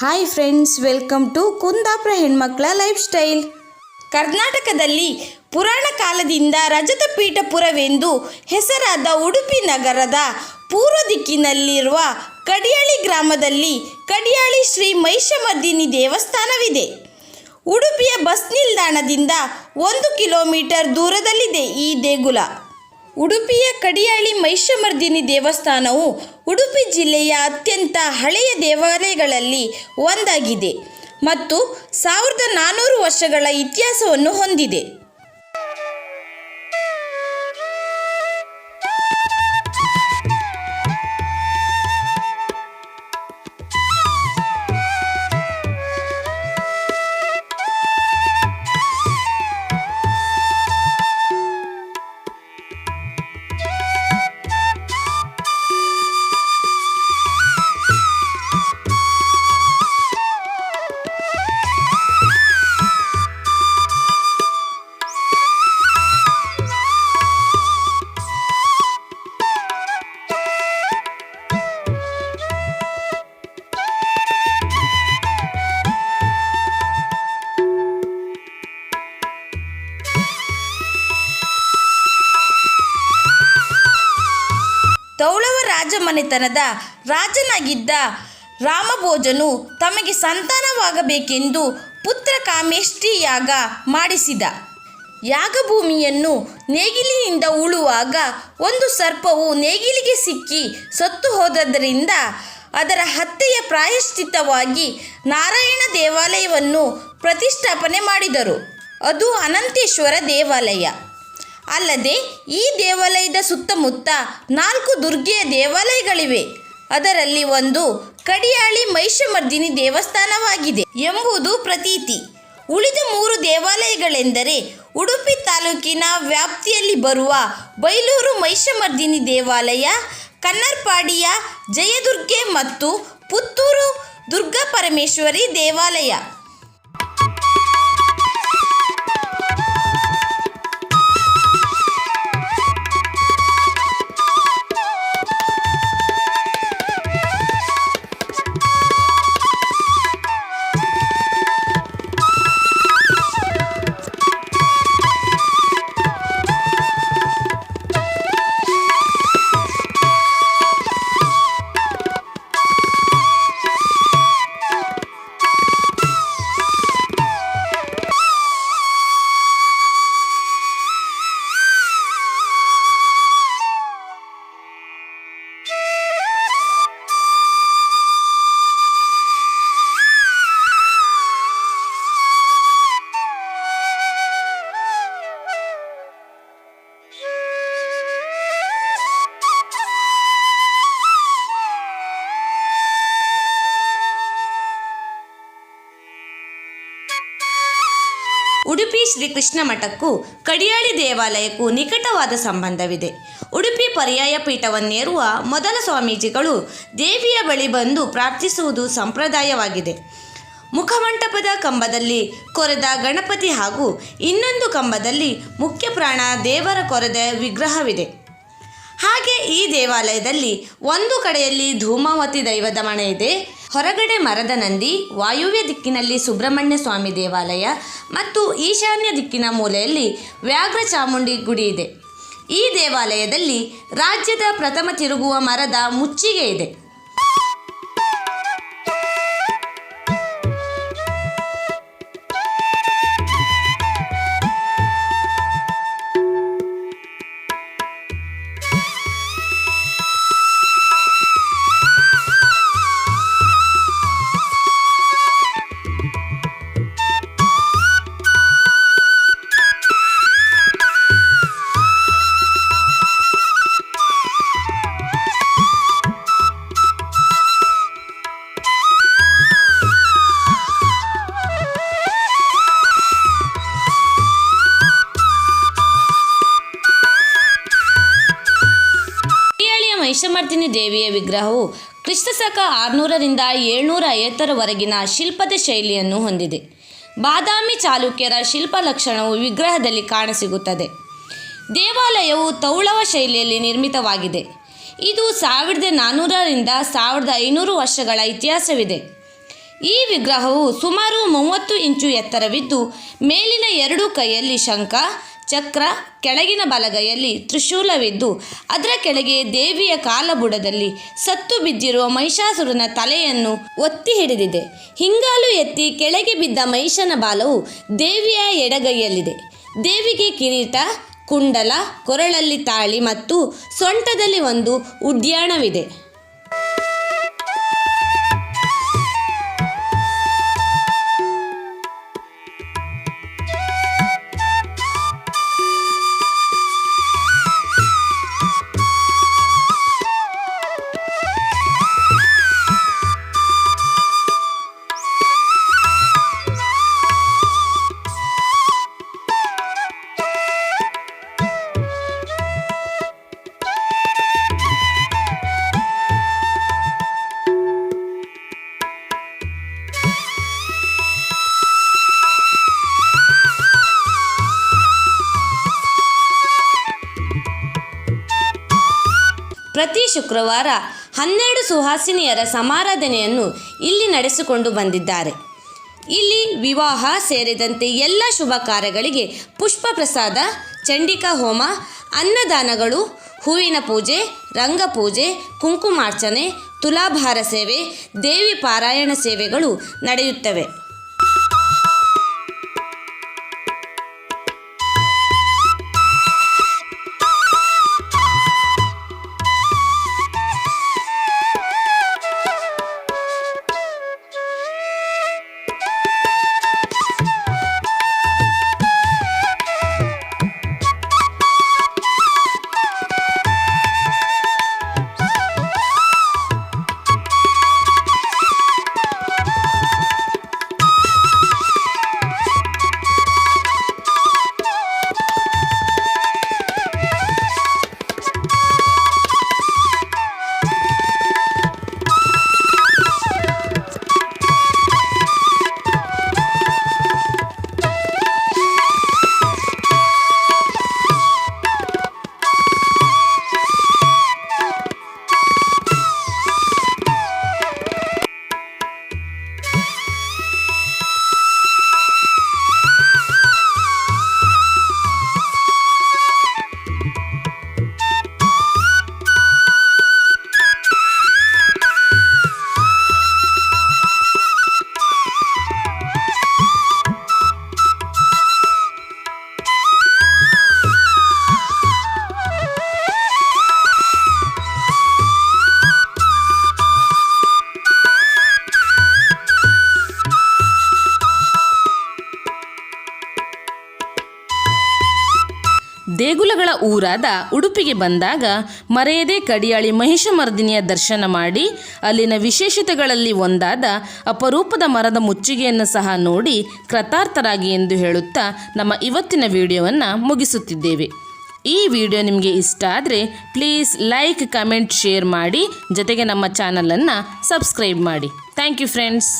Hi friends welcome to Kundapura ಹೆಣ್ಮಕ್ಳ life style ಕರ್ನಾಟಕದಲ್ಲಿ ಪುರಾಣ ಕಾಲದಿಂದ ರಜತ ಪೀಠಪುರವೆಂದು ಹೆಸರಾದ ಉಡುಪಿ ನಗರದ ಪೂರ್ವ ದಿಕ್ಕಿನಲ್ಲಿರುವ ಕಡಿಯಾಳಿ ಗ್ರಾಮದಲ್ಲಿ ಕಡಿಯಾಳಿ ಶ್ರೀ ಮಹಿಷಮರ್ದಿನಿ ದೇವಸ್ಥಾನವಿದೆ. ಉಡುಪಿಯ ಬಸ್ ನಿಲ್ದಾಣದಿಂದ ಒಂದು ಕಿಲೋಮೀಟರ್ ದೂರದಲ್ಲಿದೆ ಈ ದೇಗುಲ. ಉಡುಪಿಯ ಕಡಿಯಾಳಿ ಮಹಿಷಮರ್ದಿನಿ ದೇವಸ್ಥಾನವು ಉಡುಪಿ ಜಿಲ್ಲೆಯ ಅತ್ಯಂತ ಹಳೆಯ ದೇವಾಲಯಗಳಲ್ಲಿ ಒಂದಾಗಿದೆ ಮತ್ತು ಸಾವಿರದ ನಾನ್ನೂರು ವರ್ಷಗಳ ಇತಿಹಾಸವನ್ನು ಹೊಂದಿದೆ. ತೌಳವ ರಾಜಮನೆತನದ ರಾಜನಾಗಿದ್ದ ರಾಮಭೋಜನು ತಮಗೆ ಸಂತಾನವಾಗಬೇಕೆಂದು ಪುತ್ರ ಕಾಮೇಷ್ಠಿ ಯಾಗ ಮಾಡಿಸಿದ. ಯಾಗಭೂಮಿಯನ್ನು ನೇಗಿಲಿನಿಂದ ಉಳುವಾಗ ಒಂದು ಸರ್ಪವು ನೇಗಿಲಿಗೆ ಸಿಕ್ಕಿ ಸತ್ತು ಹೋದದರಿಂದ ಅದರ ಹತ್ಯೆಯ ಪ್ರಾಯಶ್ಚಿತ್ತವಾಗಿ ನಾರಾಯಣ ದೇವಾಲಯವನ್ನು ಪ್ರತಿಷ್ಠಾಪನೆ ಮಾಡಿದರು. ಅದು ಅನಂತೇಶ್ವರ ದೇವಾಲಯ. ಅಲ್ಲದೆ ಈ ದೇವಾಲಯದ ಸುತ್ತಮುತ್ತ ನಾಲ್ಕು ದುರ್ಗೆಯ ದೇವಾಲಯಗಳಿವೆ. ಅದರಲ್ಲಿ ಒಂದು ಕಡಿಯಾಳಿ ಮಹಿಷಮರ್ದಿನಿ ದೇವಸ್ಥಾನವಾಗಿದೆ ಎಂಬುದು ಪ್ರತೀತಿ. ಉಳಿದ ಮೂರು ದೇವಾಲಯಗಳೆಂದರೆ ಉಡುಪಿ ತಾಲೂಕಿನ ವ್ಯಾಪ್ತಿಯಲ್ಲಿ ಬರುವ ಬೈಲೂರು ಮಹಿಷಮರ್ದಿನಿ ದೇವಾಲಯ ಕನ್ನರ್ಪಾಡಿಯ ಜಯದುರ್ಗೆ ಮತ್ತು ಪುತ್ತೂರು ದುರ್ಗಾ ಪರಮೇಶ್ವರಿ ದೇವಾಲಯ. ಶ್ರೀಕೃಷ್ಣ ಮಠಕ್ಕೂ, ಕಡಿಯಾಳಿ ದೇವಾಲಯಕ್ಕೂ ನಿಕಟವಾದ ಸಂಬಂಧವಿದೆ. ಉಡುಪಿ ಪರ್ಯಾಯ ಪೀಠವನ್ನೇರುವ ಮೊದಲ ಸ್ವಾಮೀಜಿಗಳು ದೇವಿಯ ಬಳಿ ಬಂದು ಪ್ರಾರ್ಥಿಸುವುದು ಸಂಪ್ರದಾಯವಾಗಿದೆ. ಮುಖಮಂಟಪದ ಕಂಬದಲ್ಲಿ ಕೊರೆದ ಗಣಪತಿ ಹಾಗೂ ಇನ್ನೊಂದು ಕಂಬದಲ್ಲಿ ಮುಖ್ಯ ಪ್ರಾಣ ದೇವರ ಕೊರೆದ ವಿಗ್ರಹವಿದೆ. ಹಾಗೆ ಈ ದೇವಾಲಯದಲ್ಲಿ ಒಂದು ಕಡೆಯಲ್ಲಿ ಧೂಮಾವತಿ ದೈವದ ಮನೆ ಇದೆ ಹೊರಗಡೆ ಮರದ ನಂದಿ, ವಾಯುವ್ಯ ದಿಕ್ಕಿನಲ್ಲಿ ಸುಬ್ರಹ್ಮಣ್ಯ ಸ್ವಾಮಿ ದೇವಾಲಯ ಮತ್ತು ಈಶಾನ್ಯ ದಿಕ್ಕಿನ ಮೂಲೆಯಲ್ಲಿ ವ್ಯಾಘ್ರ ಚಾಮುಂಡಿ ಗುಡಿ ಇದೆ. ಈ ದೇವಾಲಯದಲ್ಲಿ ರಾಜ್ಯದ ಪ್ರಥಮ ತಿರುಗುವ ಮರದ ಮುಚ್ಚಿಗೆ ಇದೆ. ಮಹಿಷಮರ್ದಿನಿ ದೇವಿಯ ವಿಗ್ರಹವು ಕ್ರಿಸ್ತಶಕ ಆರುನೂರರಿಂದ ಏಳ್ನೂರ ಐವತ್ತರವರೆಗಿನ ಶಿಲ್ಪದ ಶೈಲಿಯನ್ನು ಹೊಂದಿದೆ. ಬಾದಾಮಿ ಚಾಲುಕ್ಯರ ಶಿಲ್ಪ ಲಕ್ಷಣವು ವಿಗ್ರಹದಲ್ಲಿ ಕಾಣಸಿಗುತ್ತದೆ. ದೇವಾಲಯವು ತೌಳವ ಶೈಲಿಯಲ್ಲಿ ನಿರ್ಮಿತವಾಗಿದೆ. ಇದು ಸಾವಿರದ ನಾನ್ನೂರರಿಂದ ಸಾವಿರದ ಐನೂರು ವರ್ಷಗಳ ಇತಿಹಾಸವಿದೆ. ಈ ವಿಗ್ರಹವು ಸುಮಾರು ಮೂವತ್ತು ಇಂಚು ಎತ್ತರವಿದ್ದು, ಮೇಲಿನ ಎರಡು ಕೈಯಲ್ಲಿ ಶಂಖ ಚಕ್ರ ಕೆಳಗಿನ ಬಲಗೈಯಲ್ಲಿ ತ್ರಿಶೂಲವಿದ್ದು, ಅದರ ಕೆಳಗೆ ದೇವಿಯ ಕಾಲಬುಡದಲ್ಲಿ ಸತ್ತು ಬಿದ್ದಿರುವ ಮಹಿಷಾಸುರನ ತಲೆಯನ್ನು ಒತ್ತಿ ಹಿಡಿದಿದೆ. ಹಿಂಗಾಲು ಎತ್ತಿ ಕೆಳಗೆ ಬಿದ್ದ ಮಹಿಷನ ಬಾಲವು ದೇವಿಯ ಎಡಗೈಯಲ್ಲಿದೆ. ದೇವಿಗೆ ಕಿರೀಟ, ಕುಂಡಲ, ಕೊರಳಲ್ಲಿ ತಾಳಿ ಮತ್ತು ಸೊಂಟದಲ್ಲಿ ಒಂದು ಉಡ್ಯಾಣವಿದೆ ಪ್ರತಿ ಶುಕ್ರವಾರ ಹನ್ನೆರಡು ಸುಹಾಸಿನಿಯರ ಸಮಾರಾಧನೆಯನ್ನು ಇಲ್ಲಿ ನಡೆಸಿಕೊಂಡು ಬಂದಿದ್ದಾರೆ. ಇಲ್ಲಿ ವಿವಾಹ ಸೇರಿದಂತೆ ಎಲ್ಲ ಶುಭ ಕಾರ್ಯಗಳಿಗೆ ಪುಷ್ಪ ಪ್ರಸಾದ ಚಂಡಿಕಾ ಹೋಮ, ಅನ್ನದಾನಗಳು, ಹೂವಿನ ಪೂಜೆ ರಂಗಪೂಜೆ ಕುಂಕುಮಾರ್ಚನೆ, ತುಲಾಭಾರ ಸೇವೆ, ದೇವಿ ಪಾರಾಯಣ ಸೇವೆಗಳು ನಡೆಯುತ್ತವೆ. ದೇಗುಲಗಳ ಊರಾದ ಉಡುಪಿಗೆ ಬಂದಾಗ ಮರೆಯದೆ ಕಡಿಯಾಳಿ ಮಹಿಷಮರ್ದಿನಿಯ ದರ್ಶನ ಮಾಡಿ ಅಲ್ಲಿನ ವಿಶೇಷತೆಗಳಲ್ಲಿ ಒಂದಾದ ಅಪರೂಪದ ಮರದ ಮುಚ್ಚಿಗೆಯನ್ನು ಸಹ ನೋಡಿ ಕೃತಾರ್ಥರಾಗಿ ಎಂದು ಹೇಳುತ್ತಾ ನಮ್ಮ ಇವತ್ತಿನ ವಿಡಿಯೋವನ್ನು ಮುಗಿಸುತ್ತಿದ್ದೇವೆ. ಈ ವಿಡಿಯೋ ನಿಮಗೆ ಇಷ್ಟ ಆದರೆ ಪ್ಲೀಸ್ ಲೈಕ್, ಕಮೆಂಟ್, ಶೇರ್ ಮಾಡಿ ಜೊತೆಗೆ ನಮ್ಮ ಚಾನಲನ್ನು ಸಬ್ಸ್ಕ್ರೈಬ್ ಮಾಡಿ. Thank you friends.